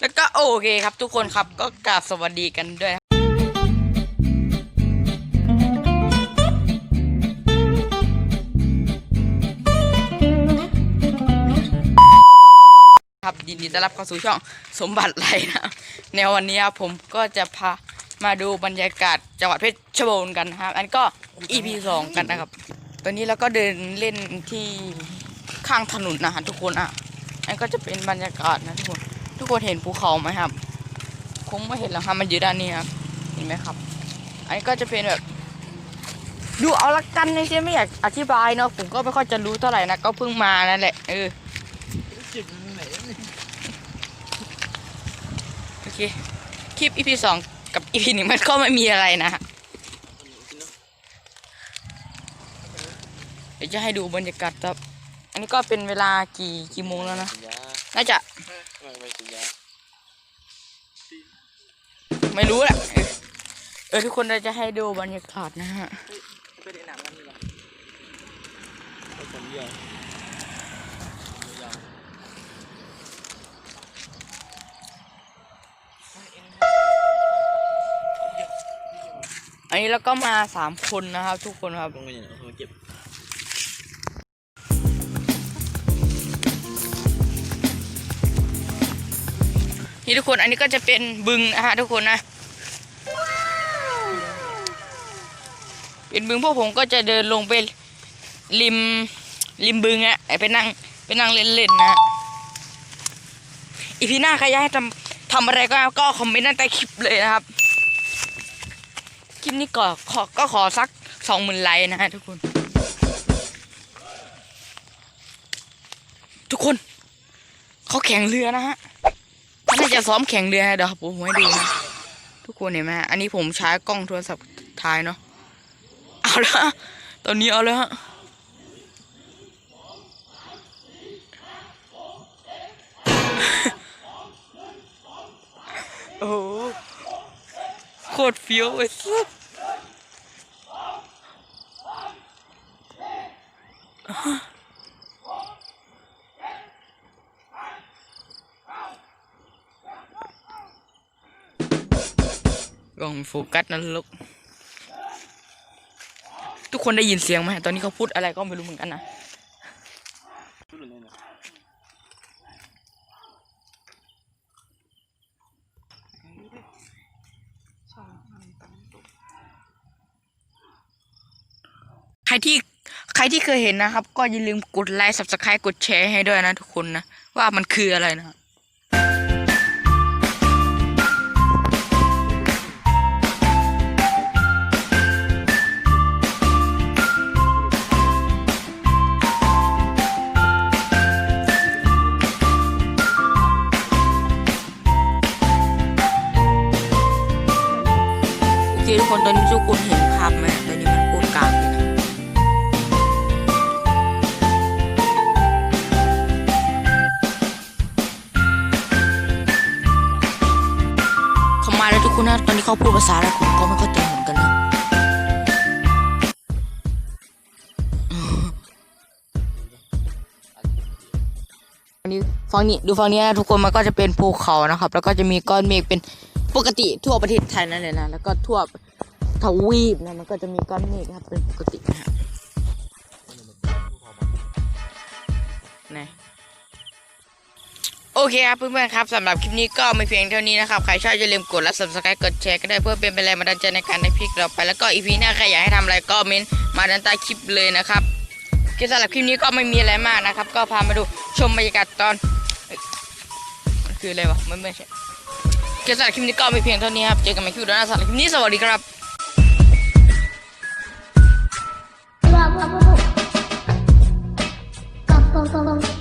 แล้วก็โอเคครับทุกคนครับก็กราบสวัสดีกันด้วยครับยินดีต้อนรับเข้าสู่ช่องสมบัติไรนะในวันนี้ครับผมก็จะพามาดูบรรยากาศจังหวัดเพชรบูรณ์กันนะครับ อันนก็ EP สองกันนะครับ ตอนนี้เราก็เดินเล่นที่ข้างถนนนะฮะทุกคนอะอันก็จะเป็นบรรยากาศนะทุกคน ทุกคนเห็นภูเขาไหมครับคงไม่เห็นหรอกครับมันอยู่ด้านนี้ครับเห็นไหมครับ อันนี้ก็จะเป็นแบบดูเอาละกันนะใช่ไม่อยากอธิบายเนาะผมก็ไม่ค่อยจะรู้เท่าไหร่นะก็เพิ่งมานั่นแหละเออโอเคคลิป EP สองกับ EP หนึ่งมันก็ไม่มีอะไรนะฮะเดี๋ยวจะให้ดูบรรยากาศครับ อันนี้ก็เป็นเวลากี่กี่โมงแล้วนะยา น่าจะไม่ไม่กินยาไม่รู้แหละเออเออทุกคนเราจะให้ดูบรรยากาศนะฮะไปได้หนังกันนี่หรอไปคนเดียวอันนี้เราก็มาสามคนนะครับ ทุกคนครับ นี่ทุกคนอันนี้ก็จะเป็นบึงนะฮะทุกคนนะ เป็นบึงพวกผมก็จะเดินลงไปริมริมบึงอะไปนั่งไปนั่งเล่นๆนะอีพีหน้าใครอยากให้ทำทำอะไรก็ก็คอมเมนต์ตั้งแต่คลิปเลยนะครับ คลิปนี้ก็ขอก็ขอสักสองหมื่นไลค์นะฮะทุกคน ทุกคน เขาแข่งเรือนะฮะ จะซ้อมแข่งเรือเดี๋ยวผมให้ดูนะทุกคนเห็นไหมฮะอันนี้ผมใช้กล้องโทรศัพท์ถ่ายเนาะเอาละตอนนี้เอาแล้วฮะโอ้โหโคตรเฟี้ยวเลยสั กล้องโฟกัสนั่นลูกทุกคนได้ยินเสียงไหมตอนนี้เขาพูดอะไรก็ไม่รู้เหมือนกันนะพูดหรือไงนะใครที่ใครที่เคยเห็นนะครับ ก็อย่าลืมกดไลค์ subscribe กดแชร์ให้ด้วยนะทุกคนนะ ว่ามันคืออะไรนะครับ คนตอนนี้ทุกคนเห็นภาพไหมตอนนี้มันโคตรกลางเลยนะเขามาแล้วทุกคนนะตอนนี้เขาพูดภาษาอะไรผมก็ไม่เข้าใจเหมือนกันนะอันนี้ฝั่งนี้ดูฝั่งนี้นะทุกคนมันก็จะเป็นภูเขานะครับ แล้วก็จะมีก้อนเมฆเป็นปกติทั่วประเทศไทยนั่นเลยนะแล้วก็ทั่ว ทวีปนะมันก็จะมีก้อนเมฆครับเป็นปกตินะฮะนะโอเคครับเพื่อนๆครับสำหรับคลิปนี้ก็ไม่เพียงเท่านี้นะครับ ใครชอบอย่าลืมกดและ subscribe กดแชร์ก็ได้เพื่อเป็นแรงบันดาลใจในการได้พลิกเราไป แล้วก็อีพีหน้าใครอยากให้ทำอะไรก็เม้นต์มาด้านใต้คลิปเลยนะครับโอสำหรับคลิปนี้ก็ไม่มีอะไรมากนะครับ ก็พามาดูชมบรรยากาศตอนมันคืออะไรวะมันไม่ใช่โอสำหรับคลิปนี้ก็ไม่เพียงเท่านี้ครับเจอกันใหม่คลิปหน้าสำหรับคลิปนี้สวัสดีครับ Bubble. Bubble.